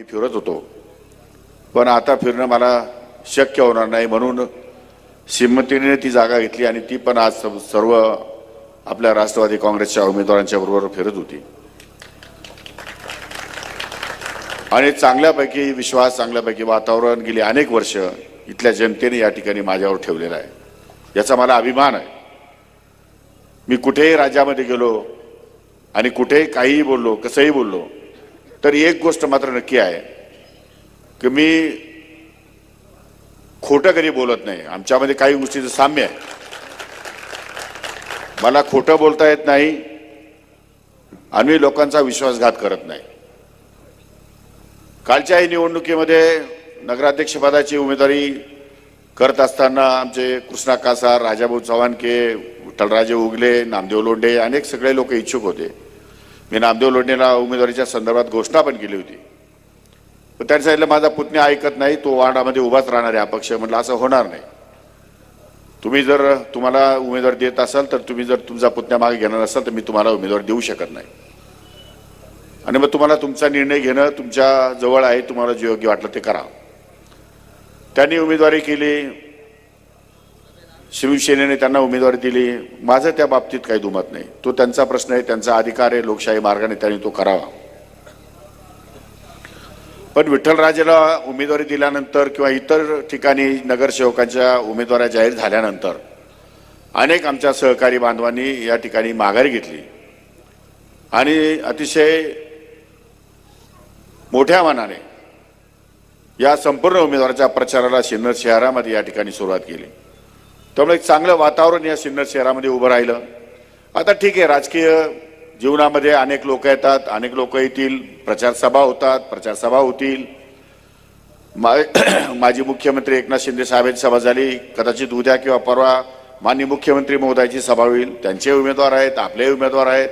मी फिरत होतो. पण आता फिरणं मला शक्य होणार नाही म्हणून श्रीमतीने ती जागा घेतली आणि ती पण आज सर्व- आपल्या राष्ट्रवादी काँग्रेसच्या उमेदवारांच्या बरोबर फिरत होती. आणि चांगल्यापैकी विश्वास चांगल्यापैकी वातावरण गेली अनेक वर्ष इथल्या जनतेने या ठिकाणी माझ्यावर ठेवलेलं आहे. याचा मला अभिमान आहे. मी कुठेही राज्यामध्ये गेलो आणि कुठेही काहीही बोललो कसंही बोललो तर एक गोष्ट मात्र नक्की आहे की मी खोटं कधी बोलत नाही. आमच्यामध्ये काही गोष्टीचं साम्य आहे. मला खोटं बोलता येत नाही आणि मी लोकांचा विश्वासघात करत नाही. कालच्याही निवडणुकीमध्ये नगराध्यक्षपदाची उमेदवारी करत असताना आमचे कृष्णा कासार राजाभाऊ चव्हाणके विठ्ठलराजे उगले नामदेव लोंढे अनेक सगळे लोक इच्छुक होते. मी नामदेव लोंढेला उमेदवारीच्या संदर्भात घोषणा पण केली होती. पण त्यांनी सांगितलं माझा पुतण्या ऐकत नाही तो वार्डामध्ये उभाच राहणार आहे अपक्ष. म्हटलं असं होणार नाही. तुम्ही जर तुम्हाला उमेदवार देत असाल तर तुम्ही जर तुमचा पुतण्या मागे घेणार असाल तर मी तुम्हाला उमेदवार देऊ शकत नाही. आणि मग तुम्हाला तुमचा निर्णय घेणं तुमच्या जवळ आहे तुम्हाला जे योग्य वाटलं ते करा. त्यांनी उमेदवारी केली. शिवसेनेने त्यांना उमेदवारी दिली. माझं त्या बाबतीत काही दुमत नाही. तो त्यांचा प्रश्न आहे त्यांचा अधिकार आहे लोकशाही मार्गाने त्यांनी तो करावा. पण विठ्ठलराजेला उमेदवारी दिल्यानंतर किंवा इतर ठिकाणी नगरसेवकांच्या उमेदवाऱ्या जाहीर झाल्यानंतर अनेक आमच्या सहकारी बांधवांनी या ठिकाणी माघारी घेतली. आणि अतिशय मोठ्या मनाने या संपूर्ण उमेदवाराच्या प्रचाराला सिन्नर शहरामध्ये या ठिकाणी सुरुवात केली. त्यामुळे एक चांगलं वातावरण या सिन्नर शहरामध्ये उभं राहिलं. आता ठीक आहे राजकीय जीवनामध्ये अनेक लोक येतात अनेक लोक येतील प्रचार सभा होतात प्रचार सभा होतील. मा- माजी मुख्यमंत्री एकनाथ शिंदे साहेबांची सभा झाली. कदाचित उद्या किंवा परवा माननीय मुख्यमंत्री महोदयाची सभा होईल. त्यांचे उमेदवार आहेत आपलेही उमेदवार आहेत.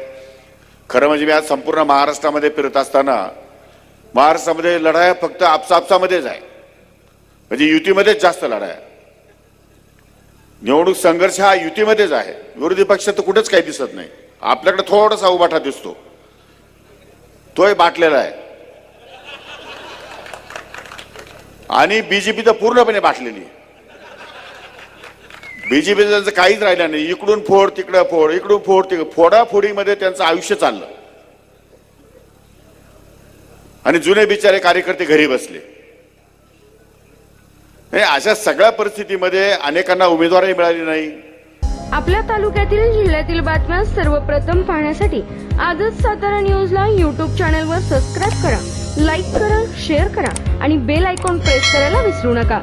खरं म्हणजे मी आज संपूर्ण महाराष्ट्रामध्ये फिरत असताना महाराष्ट्रामध्ये लढाया फक्त आपसापसामध्येच आहे म्हणजे युतीमध्येच जास्त लढाया निवडणूक संघर्ष हा युतीमध्येच आहे. विरोधी पक्ष तर कुठेच काही दिसत नाही. आपल्याकडे थोडासा उभाठा दिसतो. तोही बाटलेला आहे. आणि बीजेपी तर पूर्णपणे बाटलेली बीजेपी त्यांचं काहीच राहिलं नाही. इकडून फोड तिकडं फोड इकडून फोड तिकडं फोडाफोडीमध्ये त्यांचं आयुष्य चाललं. आणि जुने बिचारे कार्यकर्ते घरी बसले. हे अशा सगळ्या परिस्थितीमध्ये अनेकांना उमेदवारही मिळाली नाही. आपल्या तालुक्यातील जिल्ह्यातील बातम्या सर्वप्रथम पाहण्यासाठी आजच सातारा न्यूजला यूट्यूब चॅनलवर सबस्क्राईब करा लाईक करा शेअर करा आणि बेल आयकॉन प्रेस करायला विसरू नका.